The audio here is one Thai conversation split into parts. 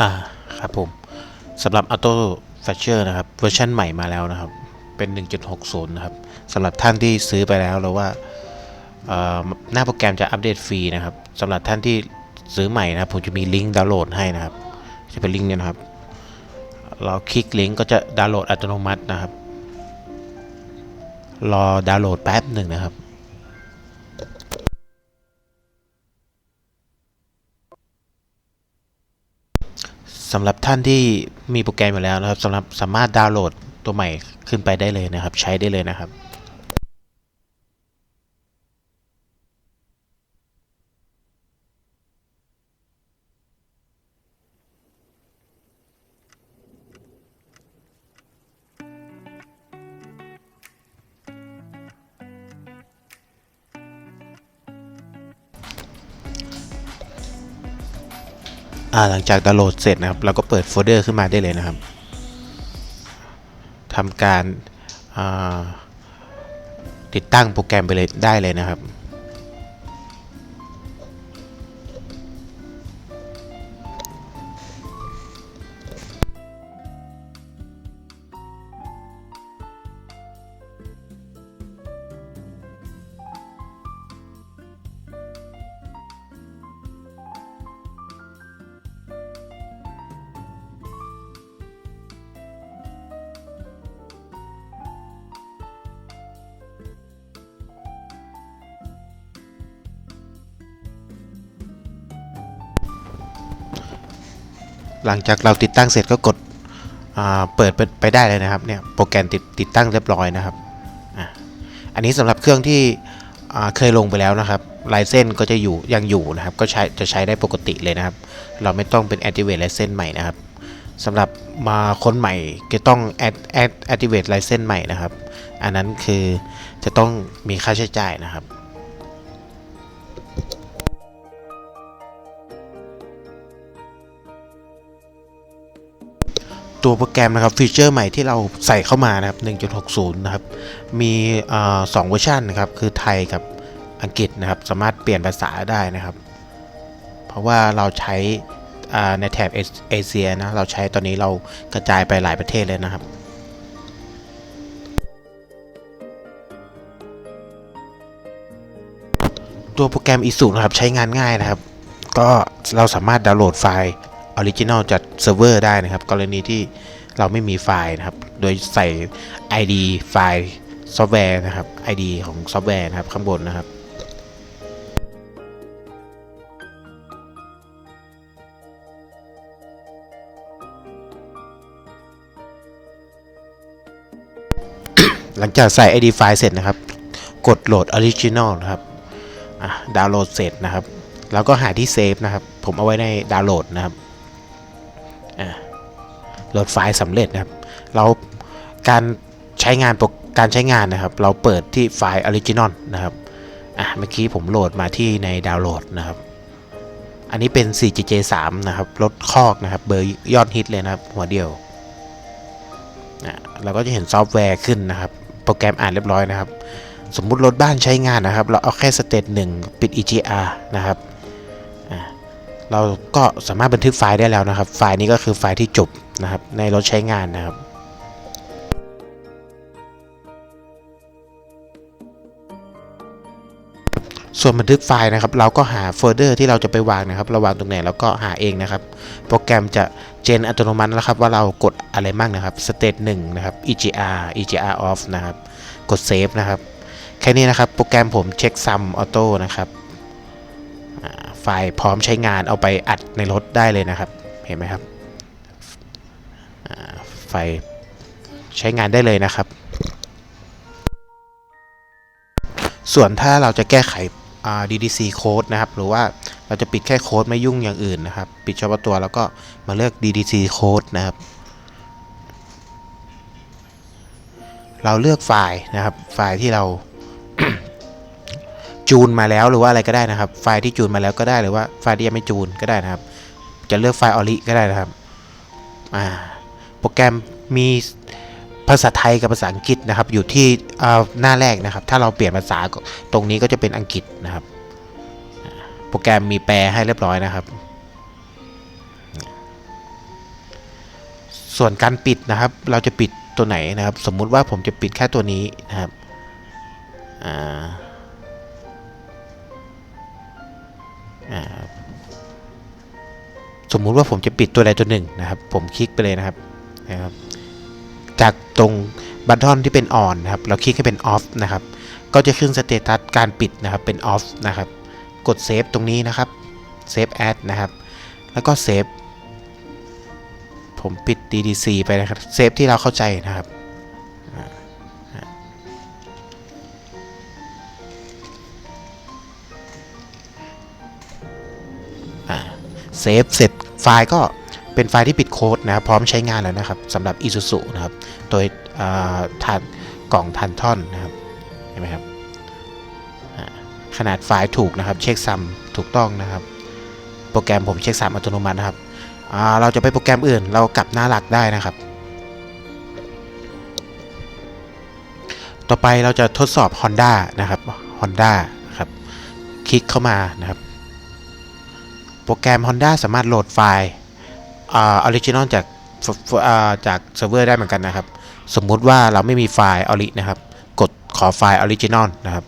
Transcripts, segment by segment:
อ่าครับผมสำหรับ Auto Fetcher นะครับเวอร์ชันใหม่มาแล้วนะครับ เป็น 1.60 นะครับสำหรับท่านที่ซื้อไปแล้วหรือว่าเอ่อหน้าโปรแกรมจะอัปเดตฟรีนะครับสำหรับท่านที่ซื้อใหม่นะครับผมจะมีลิงก์ดาวน์โหลดให้นะครับ จะเป็นลิงก์เนี่ยนะครับ เราคลิกลิงก์ก็จะดาวน์โหลดอัตโนมัตินะครับ รอดาวน์โหลดแป๊บหนึ่งนะครับ สำหรับท่านที่มีโปรแกรมอยู่แล้วนะครับสำหรับสามารถดาวน์โหลดตัวใหม่ขึ้นไปได้เลยนะครับ ใช้ได้เลยนะครับ หลังจากดาวน์โหลดเสร็จนะครับเราก็เปิดโฟลเดอร์ขึ้นมาได้เลยนะครับทำการาติดตั้งโปรแกรมไปเลยได้เลยนะครับ หลังจากเราติดตั้งเสร็จก็กดเปิดไปได้เลยนะครับเนี่ยโปรแกรมติดติดตั้งเรียบร้อยนะครับอันนี้สำหรับเครื่องที่เคยลงไปแล้วนะครับลายเส้นก็จะอยู่ยังอยู่นะครับ ก็ใช้จะใช้ได้ปกติเลยนะครับ เราไม่ต้องเป็น activate ลายเส้นใหม่นะครับสำหรับมาคนใหม่ก็ต้อง add add activate ลายเส้นใหม่นะครับ อันนั้นคือจะต้องมีค่าใช้จ่ายนะครับ ตัวโปรแกรมนะครับฟีเจอร์ใหม่ที่เราใส่เข้ามานะครับ 1.60 นะครับ มีสองเวอร์ชันนะครับ คือไทยกับอังกฤษนะครับ สามารถเปลี่ยนภาษาได้นะครับ เพราะว่าเราใช้ในแถบเอเอเชียนะ เราใช้ตอนนี้เรากระจายไปหลายประเทศเลยนะครับตัวโปรแกรม i s u นะครับใช้งานง่ายนะครับ ก็เราสามารถดาวน์โหลดไฟล์ ออริจิน l ลจากเซิร์ฟเวอร์ได้นะครับ กรณีที่เราไม่มีไฟล์นะครับ โดยใส่ ID ไฟล์ซอฟต์แวร์นะครับ ID ของซอฟต์แวร์นะครับ ข้างบนนะครับหลังจากใส่ ID ไฟล์เสร็จนะครับ กดโหลด Original นะครับดาวน์โหลดเสร็จนะครับ แล้วก็หาที่เซฟนะครับ ผมเอาไว้ในดาวน์โหลดนะครับ โหลดไฟล์สำเร็จนะครับ เราการใช้งานโปรการใช้งานนะครับ เราเปิดที่ไฟล์ Original นะครับอะเมื่อกี้ผมโหลดมาที่ในดาวน์โหลดนะครับ อันนี้เป็น 4GJ3 นะครับรถคอกนะครับ เบอร์ยอดฮิตเลยนะครับ หัวเดียวอะเราก็จะเห็นซอฟต์แวร์ขึ้นนะครับ โปรแกรมอ่านเรียบร้อยนะครับ สมมุติรถบ้านใช้งานนะครับ เราเอาแค่สเตตหนึ่งปิด EGR นะครับ เราก็สามารถบันทึกไฟล์ได้แล้วนะครับ ไฟล์นี้ก็คือไฟล์ที่จบนะครับ ในรถใช้งานนะครับส่วนบันทึกไฟล์นะครับ เราก็หาโฟลเดอร์ที่เราจะไปวางนะครับราวางตรงไหนเราก็หาเองนะครับ โปรแกรมจะเจนอัตโนมัติแล้วครับว่าเรากดอะไรบ้างนะครับ state 1นะครับ EGR EGR off นะครับ กด save นะครับ แค่นี้นะครับ โปรแกรมผมเช็คซัมออโต้นะครับ ฟล์พร้อมใช้งานเอาไปอัดในรถได้เลยนะครับ เห็นไหมครับไฟใช้งานได้เลยนะครับ ส่วนถ้าเราจะแก้ไข DDC code นะครับ หรือว่าเราจะปิดแค่โค้ดไม่ยุ่งอย่างอื่นนะครับ ปิดเฉพาะตัวแล้วก็มาเลือก DDC code นะครับ เราเลือกไฟล์นะครับ ไฟล์ที่เรา จูนมาแล้วหรือว่าอะไรก็ได้นะครับ ไฟล์ที่จูนมาแล้วก็ได้หรือว่าไฟล์ที่ยังไม่จูนก็ได้นะครับ จะเลือกไฟล์ออริก็ได้นะครับอ่าโปรแกรมมีภาษาไทยกับภาษาอังกฤษนะครับ อยู่ที่หน้าแรกนะครับ ถ้าเราเปลี่ยนภาษาตรงนี้ก็จะเป็นอังกฤษนะครับ โปรแกรมมีแปลให้เรียบร้อยนะครับ ส่วนการปิดนะครับ เราจะปิดตัวไหนนะครับ สมมุติว่าผมจะปิดแค่ตัวนี้นะครับอ่า สมมุติว่าผมจะปิดตัวใดตัวหนึ่งนะครับ ผมคลิกไปเลยนะครับนะครับ จากตรงบัตทอนที่เป็น on นนะครับ เราคลิกให้เป็น off นะครับ ก็จะขึ้นสเตตัสการปิดนะครับเป็น off นะครับ กดเซฟตรงนี้นะครับเซฟ as นะครับ แล้วก็เซฟผมปิด DDC ไปนะครับ เซฟที่เราเข้าใจนะครับ เซฟเสร็จไฟล์ก็เป็นไฟล์ที่ปิดโค้ดนะครับพร้อมใช้งานแล้วนะครับสำหรับ Isuzu นะครับ โดยอ่านกล่องทันท่อนนะครับเห็นไหมครับขนาดไฟล์ถูกนะครับ เช็คซัมถูกต้องนะครับ โปรแกรมผมเช็คซัมอัตโนมัตินะครับเราจะไปโปรแกรมอื่นเรากลับหน้าหลักได้นะครับ ต่อไปเราจะทดสอบ Honda นะครับ Honda ครับ คลิกเข้ามานะครับ โปรแกรม Honda สามารถโหลดไฟล์ออริจินอลจากจากเซิร์ฟเวอร์ได้เหมือนกันนะครับ สมมุติว่าเราไม่มีไฟล์ออรินะครับ กดขอไฟล์ออริจินอลนะครับ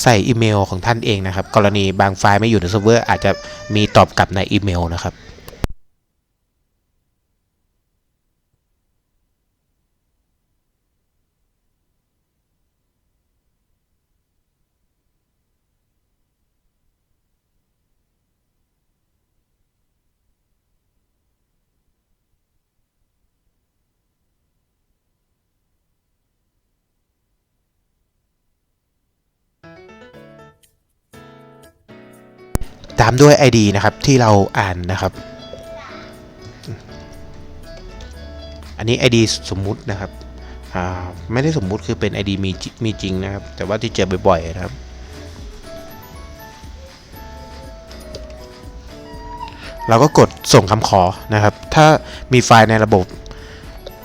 ใส่อีเมลของท่านเองนะครับ กรณีบางไฟล์ไม่อยู่ในเซิร์ฟเวอร์อาจจะมีตอบกลับในอีเมลนะครับ ตามด้วย ID นะครับที่เราอ่านนะครับ อันนี้ ID สมมุตินะครับไม่ได้สมมุติคือเป็น ID มีมีจริงนะครับ แต่ว่าที่เจอบ่อยๆนะครับ เราก็กดส่งคำขอนะครับ ถ้ามีไฟล์ในระบบ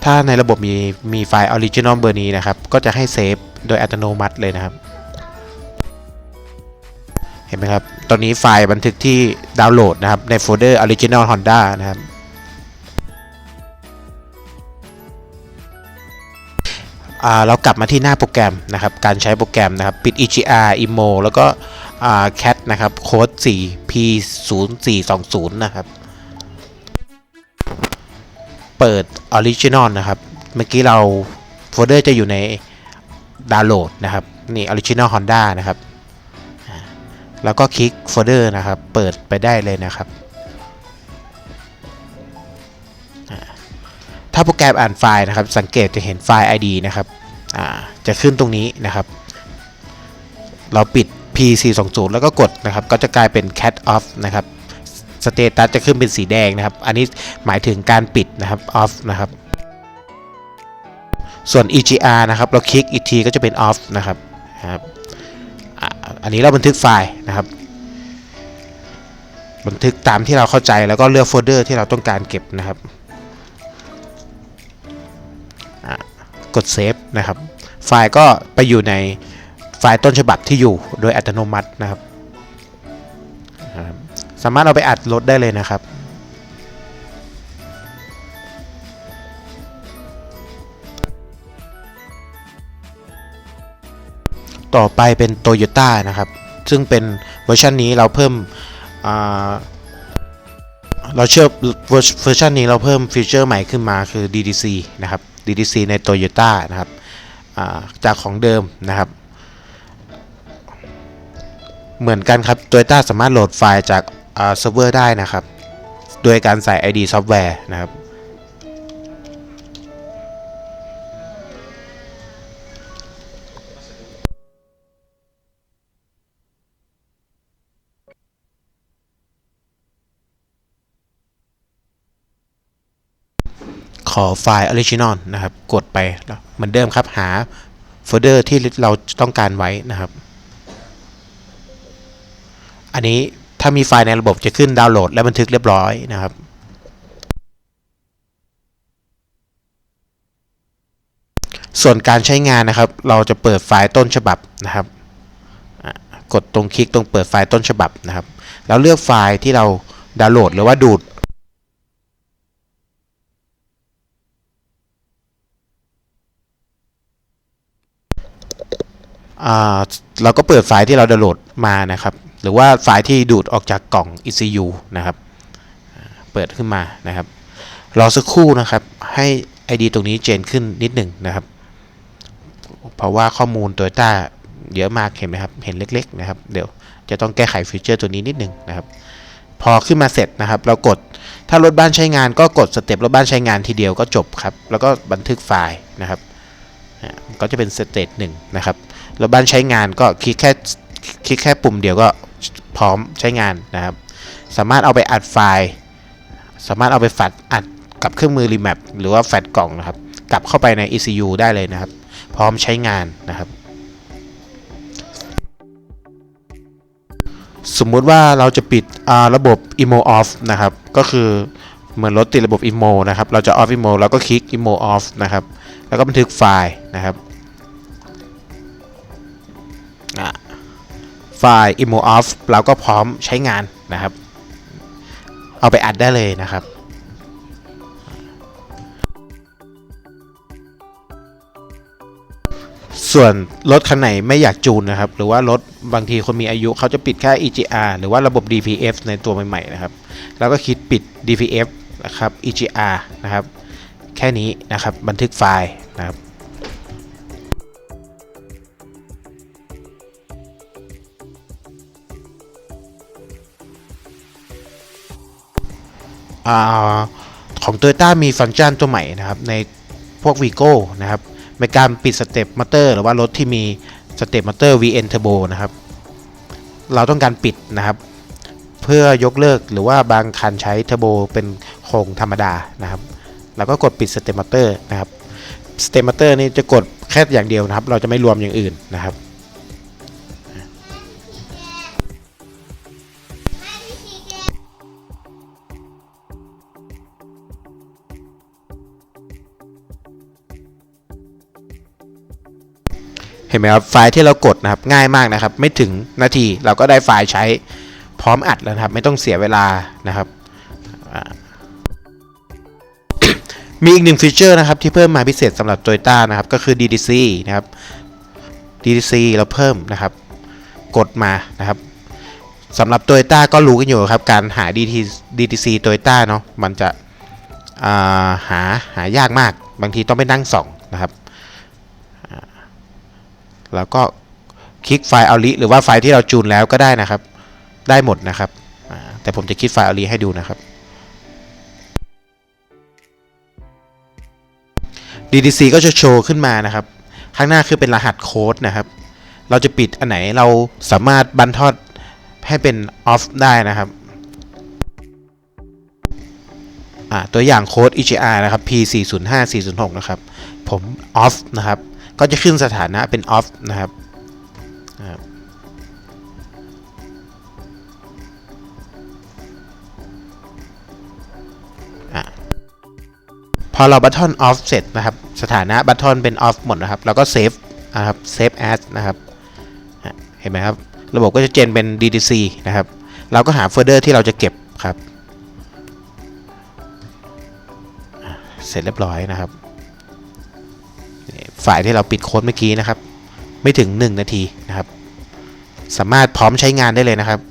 ถ้าในระบบมีมีไฟล์ original เบอร์นี้นะครับ ก็จะให้เซฟโดยอัตโนมัติเลยนะครับ เห็นไหมครับ ตอนนี้ไฟล์บันทึกที่ดาวน์โหลดนะครับ ในโฟลเดอร์ Original Honda นะครับ เรากลับมาที่หน้าโปรแกรมนะครับ การใช้โปรแกรมนะครับ ปิด EGR IMO แล้วก็ cat นะครับ โค้ด 4 p 0 4 2 0นะครับ เปิด Original นะครับ เมื่อกี้เราโฟลเดอร์จะอยู่ในดาวน์โหลดนะครับ นี่ Original Honda นะครับ แล้วก็คลิกโฟลเดอร์นะครับ เปิดไปได้เลยนะครับ ถ้าโปรแกรมอ่านไฟล์นะครับ สังเกตจะเห็นไฟล์ ID นะครับจะขึ้นตรงนี้นะครับ เราปิด P420 แล้วก็กดนะครับ ก็จะกลายเป็น cat off นะครับสเตตัสจะขึ้นเป็นสีแดงนะครับ อันนี้หมายถึงการปิดนะครับ off นะครับ ส่วน EGR นะครับ เราคลิกอีกทีก็จะเป็น off นะครับครับ อันนี้เราบันทึกไฟล์นะครับ บันทึกตามที่เราเข้าใจแล้วก็เลือกโฟลเดอร์ที่เราต้องการเก็บนะครับกดเซฟนะครับ ไฟล์ก็ไปอยู่ในไฟล์ต้นฉบับที่อยู่โดยอัตโนมัตินะครับ สามารถเอาไปอัดลดได้เลยนะครับ ต่อไปเป็น Toyota นะครับ ซึ่งเป็นเวอร์ชันนี้เราเพิ่มเราเชื่อเวอร์ชันนี้เราเพิ่มฟีเจอร์ใหม่ขึ้นมาคือ DDC นะครับ DDC ใน Toyota นะครับจากของเดิมนะครับ เหมือนกันครับ Toyota สามารถโหลดไฟล์จากเซิร์ฟเวอร์ได้นะครับ โดยการใส่ ID ซอฟต์แวร์นะครับ ขอไฟล์ original นะครับ กดไปแล้วเหมือนเดิมครับ หาโฟลเดอร์ที่เราต้องการไว้นะครับ อันนี้ถ้ามีไฟล์ในระบบจะขึ้นดาวน์โหลดและบันทึกเรียบร้อยนะครับส่วนการใช้งานนะครับ เราจะเปิดไฟล์ต้นฉบับนะครับ กดตรงคลิกตรงเปิดไฟล์ต้นฉบับนะครับ แล้วเลือกไฟล์ที่เราดาวน์โหลดหรือว่าดูด เราก็เปิดไฟล์ที่เราดาวน์โหลดมานะครับ หรือว่าไฟล์ที่ดูดออกจากกล่อง ECU นะครับ เปิดขึ้นมานะครับ รอสักครู่นะครับ ให้ ID ตรงนี้เจนขึ้นนิดหนึ่งนะครับ เพราะว่าข้อมูล Toyota เยอะมากเห็นไหมครับ เห็นเล็ก ๆ นะครับ เดี๋ยวจะต้องแก้ไขฟีเจอร์ตัวนี้นิดหนึ่งนะครับ พอขึ้นมาเสร็จนะครับ เรากด ถ้ารถบ้านใช้งานก็กดสเต็ปรถบ้านใช้งานทีเดียวก็จบครับ แล้วก็บันทึกไฟล์นะครับ ก็จะเป็นสเตจหนึ่งนะครับ รถบ้านใช้งานก็คลิกแค่คลิกแค่ปุ่มเดียวก็พร้อมใช้งานนะครับ สามารถเอาไปอัดไฟล์ สามารถเอาไปฝัดอัดกับเครื่องมือรีแมปหรือว่าแฟลชกล่องนะครับ กลับเข้าไปใน ECU ได้เลยนะครับ พร้อมใช้งานนะครับ สมมุติว่าเราจะปิดระบบ emo off นะครับ ก็คือเหมือนรถติดระบบ emo นะครับ เราจะ off emo แล้วก็คลิก emo off นะครับ แล้วก็บันทึกไฟล์นะครับ ไฟล์ emo off เราก็พร้อมใช้งานนะครับ เอาไปอัดได้เลยนะครับส่วนรถคันไหนไม่อยากจูนนะครับ หรือว่ารถบางทีคนมีอายุเขาจะปิดแค่ EGR หรือว่าระบบ DPF ในตัวใหม่ๆนะครับ แล้วก็คิดปิด DPF นะครับ EGR นะครับ แค่นี้นะครับ บันทึกไฟล์นะครับ อของ Toyota มีฟังก์ชันตัวใหม่นะครับในพวก Vigo นะครับในการปิดสเต็ปมอเตอร์หรือว่ารถที่มีสเต็ปมอเตอร์ VN Turbo นะครับ เราต้องการปิดนะครับ เพื่อยกเลิกหรือว่าบางคันใช้เทอร์โบเป็นโครงธรรมดานะครับเราก็กดปิดสเต็ปมอเตอร์นะครับสเต็ปมอเตอร์นี่จะกดแค่อย่างเดียวนะครับ เราจะไม่รวมอย่างอื่นนะครับ เห็นไหมครับไฟล์ที่เรากดนะครับง่ายมากนะครับ ไม่ถึงนาทีเราก็ได้ไฟล์ใช้พร้อมอัดแล้วครับ ไม่ต้องเสียเวลานะครับมีอีกหนึ่งฟีเจอร์นะครับที่เพิ่มมาพิเศษสำหรับ Toyota นะครับก็คือ DDC นะครับ DDC เราเพิ่มนะครับ กดมานะครับสำหรับ Toyota ก็รู้กันอยู่ครับ การหา DT DDC Toyota เนาะมันจะาหาหายากมาก บางทีต้องไปนั่งส่องนะครับ แล้วก็คลิกไฟล์เอาลิหรือว่าไฟล์ที่เราจูนแล้วก็ได้นะครับ ได้หมดนะครับ แต่ผมจะคลิกไฟล์เอาลิให้ดูนะครับ DDC ก็จะโชว์ขึ้นมานะครับ ข้างหน้าคือเป็นรหัสโค้ดนะครับ เราจะปิดอันไหนเราสามารถบันทอดให้เป็น off ได้นะครับตัวอย่างโค้ด EGR นะครับ P405406 นะครับ ผม off นะครับ ก็จะขึ้นสถานะเป็น off นะครับนะครับพอเราบัตทอน off เสร็จนะครับ สถานะบัตทอนเป็น off หมดนะครับ แล้วก็ save นะครับ save as นะครับเห็นไหมครับ ระบบก็จะเจนเป็น DDC นะครับ เราก็หาโฟลเดอร์ที่เราจะเก็บครับ เสร็จเรียบร้อยนะครับ ฝ่ายที่เราปิดโค้ดเมื่อกี้นะครับ ไม่ถึง 1 นาทีนะครับ สามารถพร้อมใช้งานได้เลยนะครับ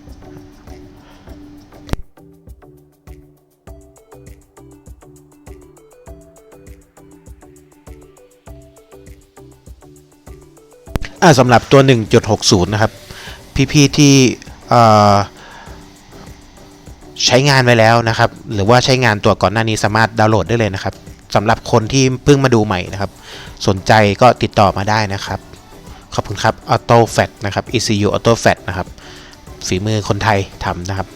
สำหรับตัว 1.60 นะครับ พี่ๆที่ใช้งานไว้แล้วนะครับ หรือว่าใช้งานตัวก่อนหน้านี้สามารถดาวน์โหลดได้เลยนะครับ คนที่เพิ่งมาดูใหม่นะครับ สนใจก็ติดต่อมาได้นะครับ ขอบคุณครับ Auto Fat นะครับ ECU Auto Fat นะครับ ฝีมือคนไทยทำนะครับ